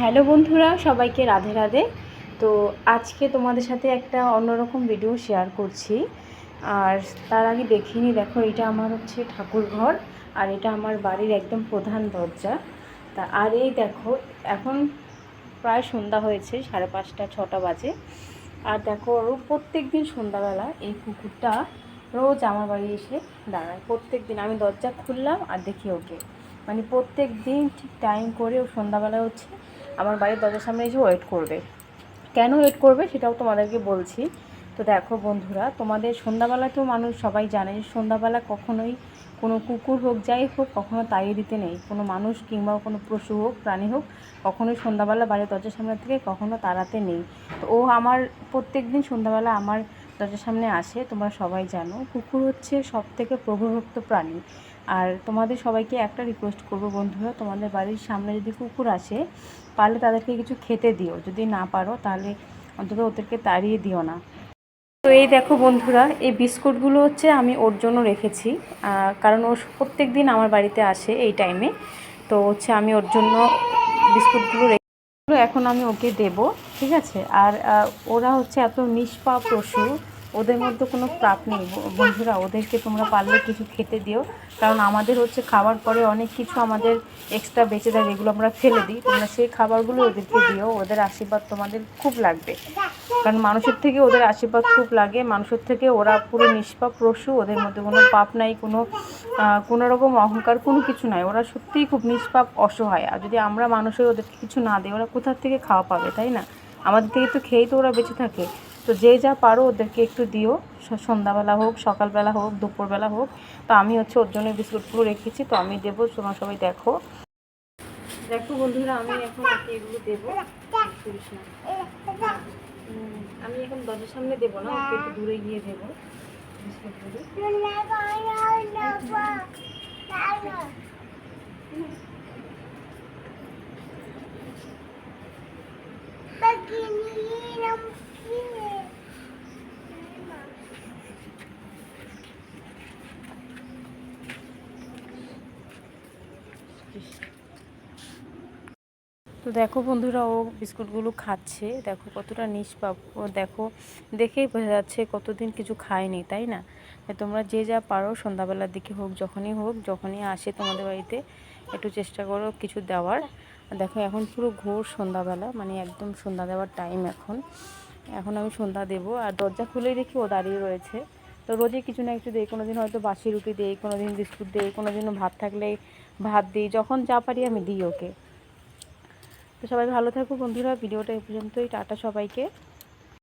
Hello বন্ধুরা, সবাইকে রাধে রাধে। তো আজকে তোমাদের সাথে একটা অন্যরকম ভিডিও শেয়ার করছি। আর তার আগে দেখিনি দেখো, এটা আমার হচ্ছে ঠাকুর ঘর আর এটা আমার বাড়ির একদম প্রধান দরজা। তা, আর এই দেখো, এখন প্রায় সন্ধ্যা হয়েছে, সাড়ে পাঁচটা, ছটা বাজে। আর দেখো প্রত্যেক দিন সন্ধ্যাবেলা এই কুকুরটা রোজ আমার বাড়ি এসে দাঁড়ায়। প্রত্যেক দিন আমি দরজা খুললাম আর দেখি ওকে। মানে প্রত্যেক দিন ঠিক টাইম করে ও সন্ধ্যাবেলা হচ্ছে আমার বাড়ির দরজার সামনে এসে ওয়েট করবে। কেন ওয়েট করবে সেটাও তোমাদেরকে বলছি। তো দেখো বন্ধুরা, তোমাদের সন্ধ্যাবেলাতেও মানুষ সবাই জানে যে সন্ধ্যাবেলা কখনোই কোনো কুকুর হোক, যাই হোক, কখনো তাড়িয়ে দিতে নেই। কোনো মানুষ কিংবা কোনো পশু হোক, প্রাণী হোক, কখনোই সন্ধ্যাবেলা বাড়ির দরজার সামনে থেকে কখনো তাড়াতে নেই। তো ও আমার প্রত্যেক দিন সন্ধ্যাবেলা আমার দরজার সামনে আসে, তোমরা সবাই জানো। কুকুর হচ্ছে সব থেকে প্রভুভক্ত প্রাণী। আর তোমাদের সবাইকে একটা রিকোয়েস্ট করব বন্ধুরা, তোমাদের বাড়ির সামনে যদি কুকুর আসে পারলে তাদেরকে কিছু খেতে দিও। যদি না পারো, তাহলে অন্তত ওদেরকে তাড়িয়ে দিও না। তো এই দেখো বন্ধুরা, এই বিস্কুটগুলো হচ্ছে আমি ওর জন্য রেখেছি কারণ ও প্রত্যেক দিন আমার বাড়িতে আসে এই টাইমে তো হচ্ছে আমি ওর জন্য বিস্কুটগুলো এখন আমি ওকে দেব, ঠিক আছে? আর ওরা হচ্ছে এত নিষ্পাপ পশু ওদের মধ্যে কোনো প্রাপ নেই। বন্ধুরা, ওদেরকে তোমরা পারলে কিছু খেতে দিও। কারণ আমাদের হচ্ছে খাবার পরে অনেক কিছু আমাদের এক্সট্রা বেঁচে দেয়, যেগুলো আমরা ফেলে দিই। তোমরা সেই খাবারগুলো ওদেরকে দিও। ওদের আশীর্বাদ তোমাদের খুব লাগবে। কারণ মানুষের থেকে ওদের আশীর্বাদ খুব লাগে। মানুষের থেকে ওরা পুরো নিষ্পাপ পশু ওদের মধ্যে কোনো পাপ নাই, কোনো কোনো রকম অহংকার, কোনো কিছু নাই। ওরা সত্যিই খুব নিষ্পাপ, অসহায়। আর যদি আমরা মানুষের ওদেরকে কিছু না দিই, ওরা কোথার থেকে খাওয়া পাবে, তাই না? আমাদের থেকে তো খেয়েই তো ওরা বেঁচে থাকে। তো যে যা পারো ওদেরকে একটু দিও। সন্ধ্যাবেলা হোক সকালবেলা হোক দুপুরবেলা হোক। তো আমি হচ্ছে ওর জন্য বিস্কুটগুলো রেখেছি তো আমি দেবো তোমরা সবাই দেখো। দেখো বন্ধুরা আমি এখন ওকে এগুলো দেবো। আমি এখন দরজার সামনে দেবো না ওকে একটু দূরে গিয়ে দেবো বিস্কুটগুলো। তো দেখো বন্ধুরা, ও বিস্কুটগুলো খাচ্ছে। দেখো কতটা নিষ্পাপ। ও দেখো, দেখেই বোঝা যাচ্ছে কতদিন কিছু খায়নি, তাই না? তোমরা যে যা পারো সন্ধ্যাবেলার দিকে হোক, যখনই হোক, যখনই আসে তোমাদের বাড়িতে, একটু চেষ্টা করো কিছু দেওয়ার। দেখো, এখন পুরো ঘোর সন্ধ্যাবেলা মানে একদম সন্ধ্যা দেওয়ার টাইম এখন। এখন আমি সন্ধ্যা দেবো। আর দরজা খুলেই দেখি ও দাঁড়িয়ে রয়েছে। তো রোজে কিছু না কিছু দিই কোনো দিন হয়তো বাসি রুটি দেই কোনো দিন বিস্কুট দেই কোনো দিন ভাত থাকলে ভাত দিই, যখন যা পারি আমি দিই ওকে। তো সবাই ভালো থাকো বন্ধুরা, ভিডিওটা এই পর্যন্তই, টাটা সবাইকে।